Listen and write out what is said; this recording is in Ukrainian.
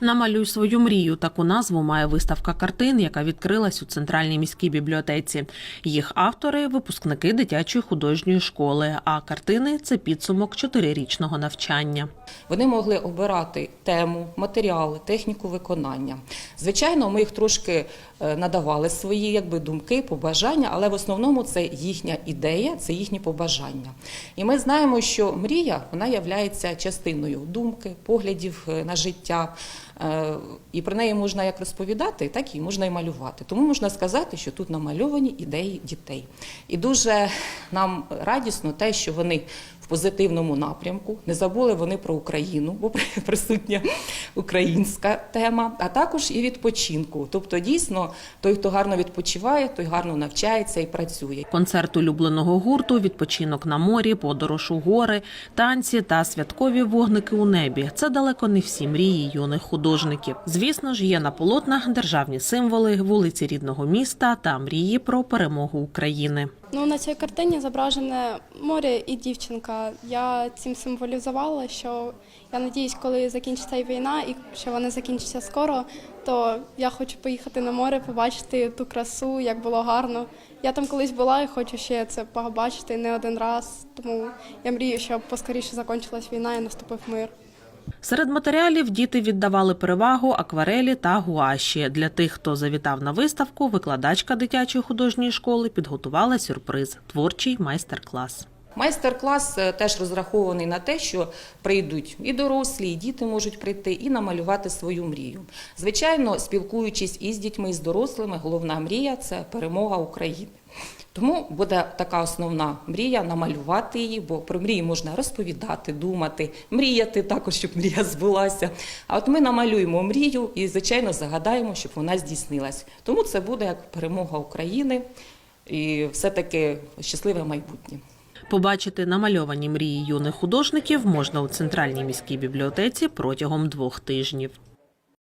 Намалюй свою мрію. Таку назву має виставка картин, яка відкрилась у центральній міській бібліотеці. Їх автори випускники дитячої художньої школи. А картини це підсумок чотирирічного навчання. Вони могли обирати тему, матеріали, техніку виконання. Звичайно, ми їх трошки е, надавали свої якби, думки, побажання, але в основному це їхня ідея, це їхні побажання. І ми знаємо, що мрія вона є частиною думки, поглядів е, на життя. Е, І про неї можна як розповідати, так і можна і малювати. Тому можна сказати, що тут намальовані ідеї дітей. І дуже нам радісно те, що вони позитивному напрямку, не забули вони про Україну, бо присутня українська тема, а також і відпочинку. Тобто, дійсно, той, хто гарно відпочиває, той гарно навчається і працює. Концерт улюбленого гурту, відпочинок на морі, подорож у гори, танці та святкові вогники у небі. Це далеко не всі мрії юних художників. Звісно ж, є на полотнах державні символи, вулиці рідного міста та мрії про перемогу України. Ну, на цій картині зображене море і дівчинка. Я цим символізувала, що я надіюсь, коли закінчиться війна, і що вона закінчиться скоро, то я хочу поїхати на море, побачити ту красу, як було гарно. Я там колись була і хочу ще це побачити не один раз. Тому я мрію, щоб поскоріше закінчилась війна і наступив мир. Серед матеріалів діти віддавали перевагу акварелі та гуаші. Для тих, хто завітав на виставку, викладачка дитячої художньої школи підготувала сюрприз творчий майстер-клас. Майстер-клас е, теж розрахований на те, що прийдуть і дорослі, і діти можуть прийти і намалювати свою мрію. Звичайно, спілкуючись із дітьми, і з дорослими, головна мрія це перемога України. Тому буде така основна мрія намалювати її, бо про мрії можна розповідати, думати, мріяти також, щоб мрія збулася. А от ми намалюємо мрію і, звичайно, загадаємо, щоб вона здійснилась. Тому це буде як перемога України і все-таки щасливе майбутнє. Побачити намальовані мрії юних художників можна у центральній міській бібліотеці протягом двох тижнів.